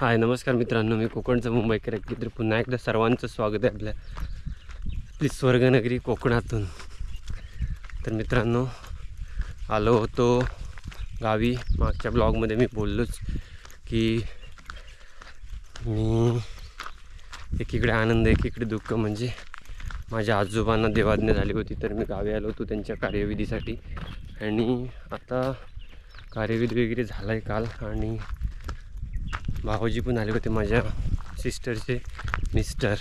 हाय नमस्कार मित्रांनो मी कोकणचा मुंबईकर तर पुन्हा एकदा सर्वांचं स्वागत आहे आपल्या आपली स्वर्गनगरी कोकणातून. तर मित्रांनो आलो होतो गावी. मागच्या ब्लॉगमध्ये मी बोललोच की मी एकीकडे आनंद एकीकडे दुःख. म्हणजे माझ्या आजोबांना देवाज्ञा झाली होती तर मी गावी आलो होतो त्यांच्या कार्यविधीसाठी. आणि आता कार्यविधी वगैरे झाला आहे काल आणि भाऊजी पण आले होते माझ्या सिस्टरचे मिस्टर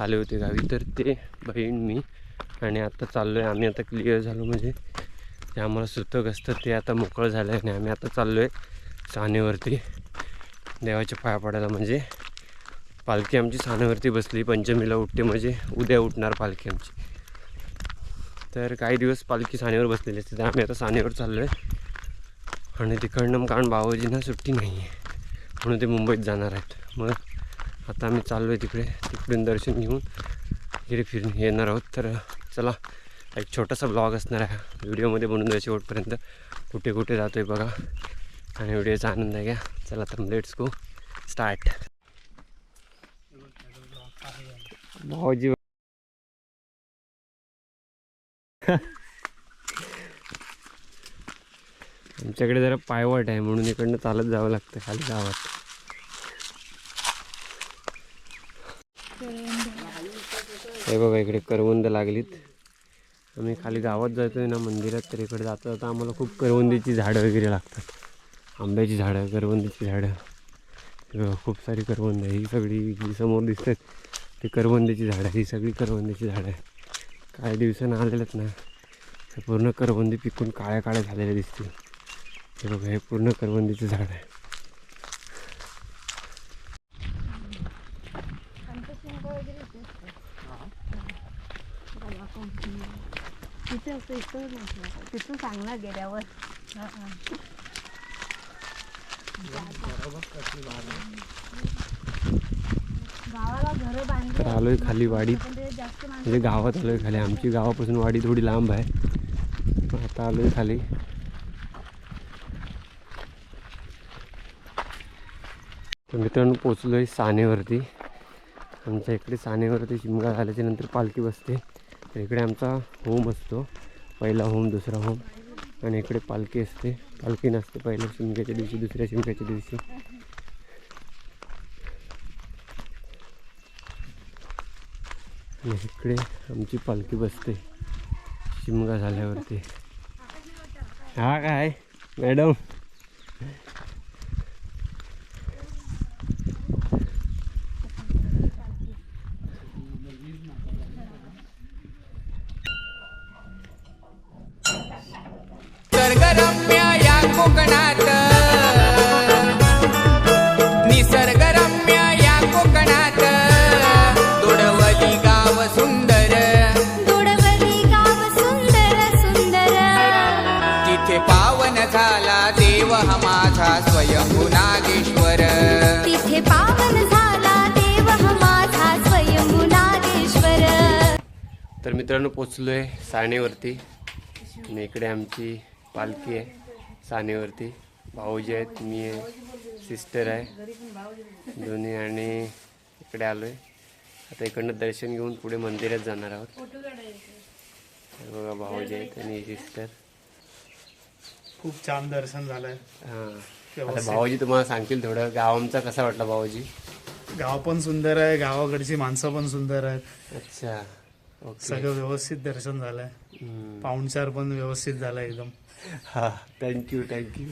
आले होते गावी. तर ते बहीण मी. आणि आता चाललो आहे आम्ही आता क्लिअर झालो म्हणजे. ते आम्हाला सुतक असतं. ते आता मोकळं झालं आहे आणि आम्ही आता चाललो आहे सानेवरती. देवाच्या पाया पडायला म्हणजे. पालखी आमची सानेवरती बसली. पंचमीला उठते म्हणजे. उद्या उठणार पालखी आमची. तर काही दिवस पालखी सानेवर बसलेली असते. तर आम्ही आता सानेवर चाललो आहे आणि तिकडनं कारण बाबाजींना सुट्टी नाही आहे म्हणून ते मुंबईत जाणार आहेत. मग आता आम्ही चाललो आहे तिकडे. तिकडून दर्शन घेऊन इकडे फिरून येणार आहोत. तर चला एक छोटासा ब्लॉग असणार आहे. व्हिडिओमध्ये बनून जायचे शेवटपर्यंत. कुठे कुठे जातो आहे बघा. आणि व्हिडिओचा आनंद आहे घ्या. चला तर लेट्स गो स्टार्ट भाऊजी. आमच्याकडे जरा पायवाट आहे म्हणून इकडनं चालत जावं लागतं खाली गावात. हे बघा इकडे करवंद लागलीत. आम्ही खाली गावात जातोय ना मंदिरात तर इकडे जाता. जाता आम्हाला खूप करवंदीची झाडं वगैरे लागतात. आंब्याची झाडं करवंदीची झाडं. बघा, खूप सारी करवंद ही सगळी जी समोर दिसतात ती करवंदीची झाडं ही सगळी करवंदीची झाडं आहे काही दिवसानं आलेलेत ना पूर्ण करवंदी पिकून काळ्या काळ्या झालेल्या दिसतील. हे बघा हे पूर्ण करवंदीचं झाड आहे. तिथे तिथून गेल्यावर. तर आलोय खाली वाडीत. म्हणजे गावात आलोय खाली. आमची गावापासून वाडी थोडी लांब आहे. पण आता आलोय खाली. तर मित्रांनो पोचलो आहे सानेवरती. आमच्या इकडे सानेवरती शिमगा झाल्याच्यानंतर पालखी बसते. तर इकडे आमचा होम असतो. पहिला होम दुसरा होम. आणि इकडे पालखी असते. पालखी नसते पहिल्या शिमग्याच्या दिवशी दुसऱ्या शिमग्याच्या दिवशी. आणि इकडे आमची पालखी बसते. शिमगा झाल्यावरती. हा काय? मॅडम? माझा स्वयंभू नागेश्वर तिथे पावन झाला देव हा माझा स्वयंभू नागेश्वर तर मित्रांनो पोचलो आहे सानेवरती आणि इकडे आमची पालखी आहे सानेवरती भाऊजी आहेत मी आहे सिस्टर आहे. दोन्ही आणि इकडे आलो आहे आता इकडनं दर्शन घेऊन पुढे मंदिरात जाणार आहोत. बघा भाऊजी आहेत आणि सिस्टर खूप छान दर्शन झालंय. हां. आता भाऊजी तुम्हाला सांगतील थोडं. गाव आमचा कसा वाटला भाऊजी? गाव पण सुंदर आहे गावाकडची माणसं पण सुंदर आहेत. अच्छा. ओके. सगळं व्यवस्थित दर्शन झालंय. हम्म. पाहुणचार पण व्यवस्थित झाला एकदम. हा थँक्यू थँक्यू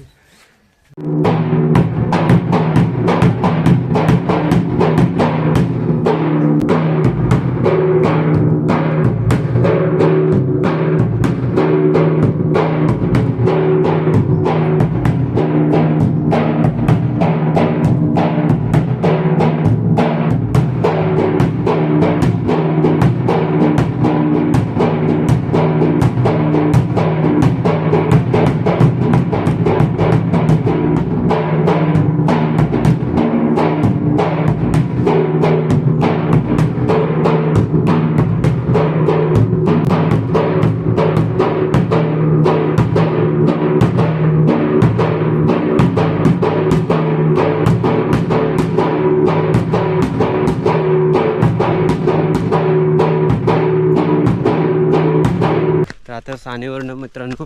आता सानेवरनं मित्रांनो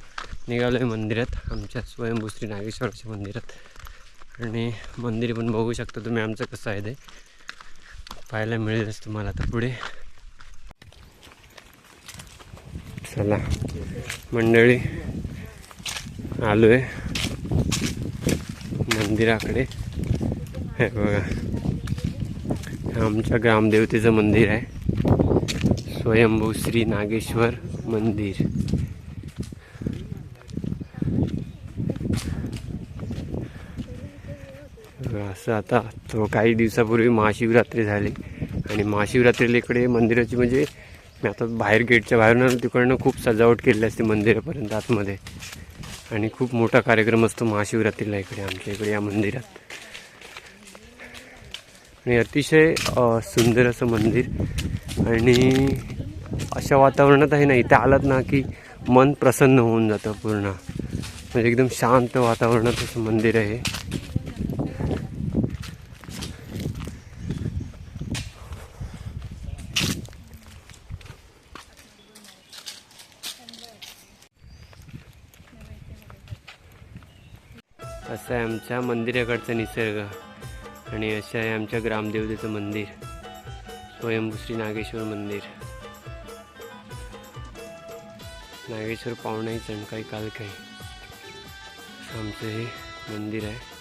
निघालो आहे मंदिरात आमच्या स्वयंभू श्री नागेश्वराच्या मंदिरात. आणि मंदिर पण बघू शकता तुम्ही आमचं कसं आहे ते. पाहायला मिळेलच तुम्हाला आता पुढे. चला मंडळी आलो आहे मंदिराकडे. हे बघा आमच्या ग्रामदेवतेचं मंदिर आहे. स्वयंभू श्री नागेश्वर मंदिर. असं आता तो काही दिवसापूर्वी महाशिवरात्री झाली. आणि महाशिवरात्रीला इकडे मंदिराची म्हणजे मी आता बाहेर गेटच्या बाहेरून तिकडनं खूप सजावट केलेली असते मंदिरापर्यंत आतमध्ये. आणि खूप मोठा कार्यक्रम असतो महाशिवरात्रीला इकडे आमच्या इकडे या मंदिरात. आणि अतिशय सुंदर असं मंदिर. आणि अशा वातावरणात आहे ना इथे आलात ना की मन प्रसन्न होऊन जातं पूर्ण. म्हणजे एकदम शांत वातावरणात असं मंदिर आहे असं आहे आमच्या मंदिराकडचा निसर्ग आणि असं आहे आमच्या ग्रामदेवतेचं मंदिर स्वयंभू श्री नागेश्वर मंदिर. नागेश्वर पाहुणाही चणकाई काल काही आमचं हे मंदिर आहे.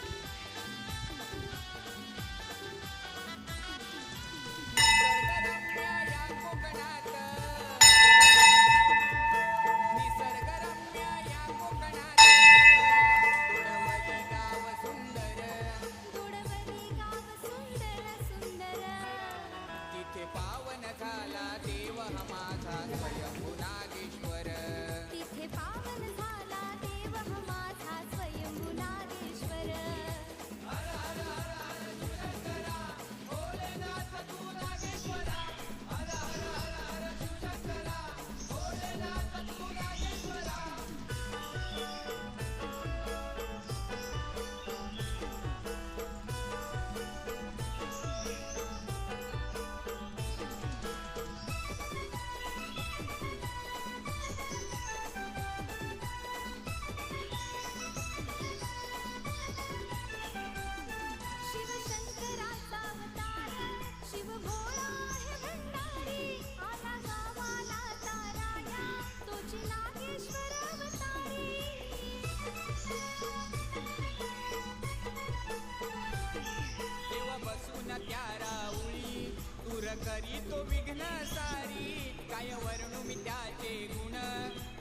तो विघ्न सारी काय वर्णू मी त्याचे गुण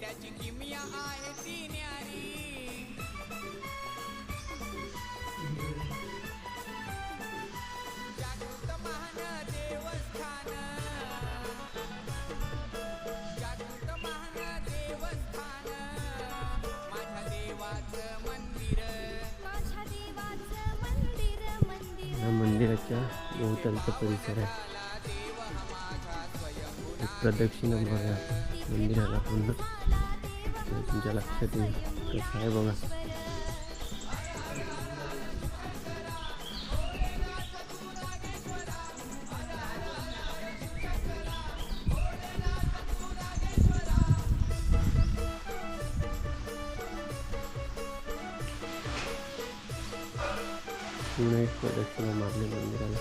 त्याची किमिया आहे ती न्यारी. जागृत महान देवस्थान. जागृत महान देवस्थान. माझ्या देवाचं मंदिर. माझ्या देवाचं मंदिर मंदिर. या मंदिराच्या भोवतालचा परिसर आहे प्रदक्षिणा बघा. मंदिराला पूर्ण. तुमच्या लक्षात येईल. कसं आहे बघा. पूर्ण एक प्रदक्षिणा मारली मंदिराला.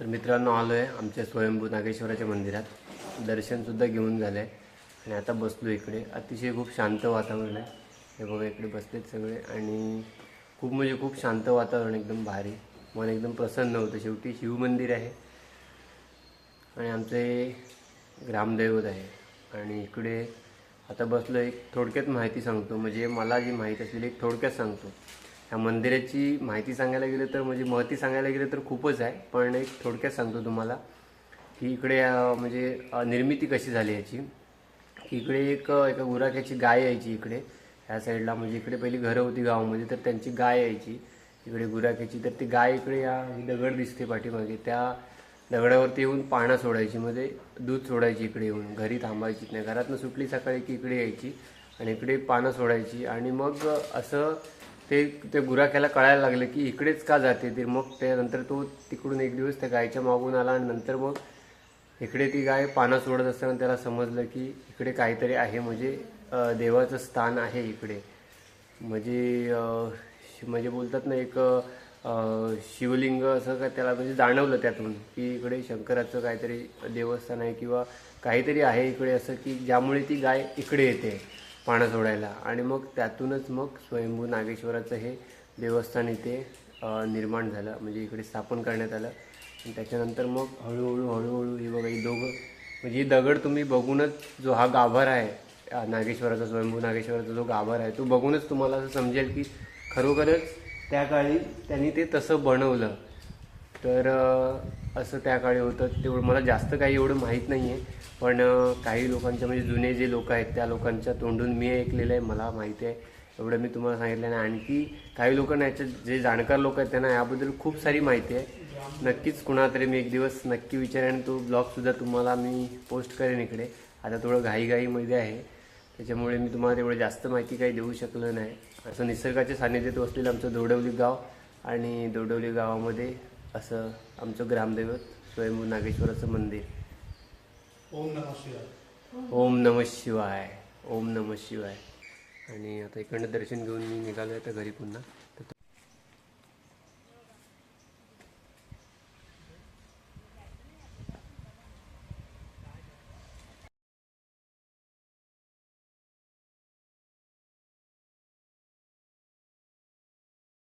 तर मित्रांनो आलो आहे आमच्या स्वयंभू नागेश्वराच्या मंदिरात. दर्शनसुद्धा घेऊन झालं आहे आणि आता बसलो इकडे. अतिशय खूप शांत वातावरण आहे. हे बघा इकडे बसलेत सगळे. आणि खूप म्हणजे खूप शांत वातावरण एकदम भारी. मन एकदम प्रसन्न होतं. शेवटी शिवमंदिर आहे. आणि आमचं हे ग्रामदैवत आहे. आणि इकडे आता बसलो एक थोडक्यात माहिती सांगतो. म्हणजे मला जी माहिती असलेली एक थोडक्यात सांगतो. ह्या मंदिराची माहिती सांगायला गेलं तर म्हणजे महती सांगायला गेलं तर खूपच आहे. पण एक थोडक्यात सांगतो तुम्हाला की इकडे म्हणजे निर्मिती कशी झाली याची. की इकडे एक एका गुराख्याची गाय यायची इकडे. ह्या साईडला म्हणजे इकडे पहिली घरं होती गावामध्ये तर त्यांची गाय यायची इकडे गुराख्याची. तर ती गाय इकडे या ही दगड दिसते पाठीमागे. त्या दगडावरती येऊन पानं सोडायची मध्ये दूध सोडायची इकडे येऊन. घरी थांबायची नाही. घरातनं सुटली सकाळी की इकडे यायची आणि इकडे पानं सोडायची. आणि मग असं ते ते गुराख्याला कळायला लागलं की इकडेच का जाते ते. मग त्यानंतर तो तिकडून एक दिवस त्या गायच्या मागून आला आणि नंतर मग इकडे ती गाय पानं सोडत असताना त्याला समजलं की इकडे काहीतरी आहे म्हणजे देवाचं स्थान आहे इकडे. म्हणजे म्हणजे बोलतात ना एक शिवलिंग असं का त्याला म्हणजे जाणवलं त्यातून की इकडे शंकराचं काहीतरी देवस्थान आहे किंवा काहीतरी आहे इकडे असं की ज्यामुळे ती गाय इकडे येते. पानं सोडायला आणि मग त्यातूनच मग स्वयंभू नागेश्वराचं हे देवस्थान इथे निर्माण झालं. म्हणजे इकडे स्थापन करण्यात आलं. आणि त्याच्यानंतर मग हळूहळू हळूहळू ही बघा ही दोघं म्हणजे ही दगड तुम्ही बघूनच जो हा गाभार आहे नागेश्वराचा स्वयंभू नागेश्वराचा जो गाभार आहे तो बघूनच तुम्हाला असं समजेल की खरोखरच त्या काळी त्यांनी ते तसं बनवलं. तर असं त्या काळी होतं. तेवढं मला जास्त काही एवढं माहीत नाही आहे पण काही लोकांच्या म्हणजे जुने जे लोक आहेत त्या लोकांच्या तोंडून मी ऐकलेलं आहे मला माहिती आहे. एवढं मी तुम्हाला सांगितलं नाही. आणखी काही लोकांना याच्यात जे जाणकार लोक आहेत त्यांना याबद्दल खूप सारी माहिती आहे. नक्कीच कुणातरी तरी मी एक दिवस नक्की विचारेन तो ब्लॉगसुद्धा तुम्हाला मी पोस्ट करेन इकडे. आता थोडं घाईघाईमध्ये आहे. त्याच्यामुळे मी तुम्हाला तेवढं जास्त माहिती काही देऊ शकलो नाही. असं निसर्गाच्या सानिध्यात वसलेलं आमचं दोडवली गाव आणि दोडवली गावामध्ये असं आमचं ग्रामदैवत स्वयंभू नागेश्वराचं मंदिर. ओम नमः शिवाय. ओम नम शिवाय. ओम नम शिवाय. आणि आता इकडनं दर्शन घेऊन मी निघालो आहे तर घरी पुन्हा.